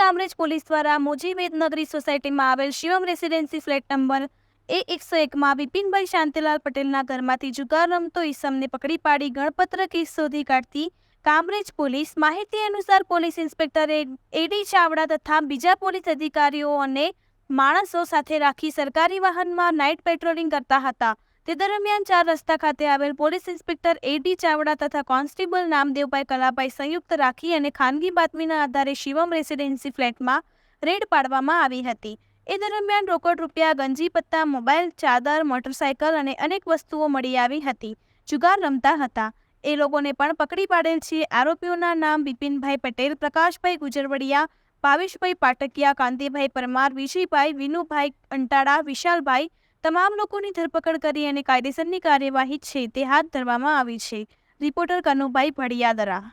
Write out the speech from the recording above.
Kamrej police દ્વારા મોજી વેદનગરી સોસાયટીમાં આવેલ Shivam residency flat number A એકસો એકમાં બિપિનભાઈ શાંતિલાલ પટેલના ઘરમાંથી જુગાર રમતો ઈસમને પકડી પાડી ગણપત્ર કેસ શોધી કાઢતી કામરેજ પોલીસ. માહિતી અનુસાર પોલીસ ઇન્સ્પેક્ટરે એડી ચાવડા તથા બીજા પોલીસ અધિકારીઓ અને માણસો સાથે રાખી સરકારી વાહનમાં નાઇટ પેટ્રોલિંગ કરતા હતા. તે દરમિયાન ચાર રસ્તા ખાતે આવેલ પોલીસ ઇન્સ્પેક્ટર એડી ચાવડા તથા કોન્સ્ટેબલ નામદેવભાઈ કલાભાઈ સંયુક્ત રાખી અને ખાનગી બાતમીના આધારે શિવમ રેસિડેન્સી ફ્લેટમાં રેડ પાડવામાં આવી હતી. એ દરમિયાન રોકડ રૂપિયા, ગંજી પત્તા, મોબાઈલ, ચાદર, મોટરસાયકલ અને અનેક વસ્તુઓ મળી આવી હતી. જુગાર રમતા હતા. એ લોકોને પણ પકડી પાડેલ છે. આરોપીઓના નામ બિપિનભાઈ પટેલ, પ્રકાશભાઈ ગુજરવડિયા, ભાવેશભાઈ પાટકિયા, કાંતિભાઈ પરમાર, વિજયભાઈ, વિનુભાઈ અંટાળા વિશાલભાઈ તમામ લોકોની ધરપકડ કરી અને કાયદેસરની કાર્યવાહી છે તે હાથ ધરવામાં આવી છે. રિપોર્ટર કનુભાઈ ભડિયાદરા.